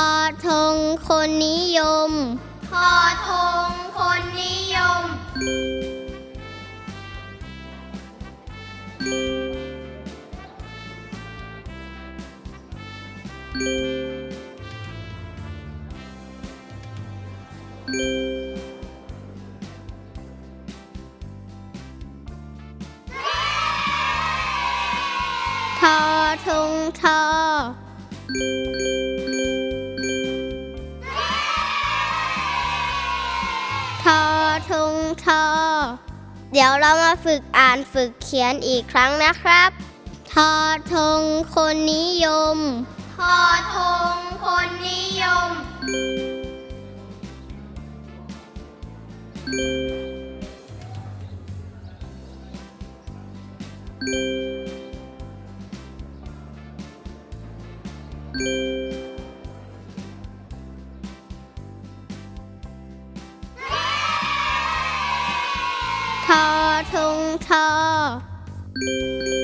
อทงคนนิยม ทอทงคนนิยม ทอทงทอ ทงทอ เดี๋ยวเรามาฝึกอ่านฝึกเขียนอีกครั้งนะครับ ทอทงคนนิยม ทอทงคนนิยมทอ ทงทอ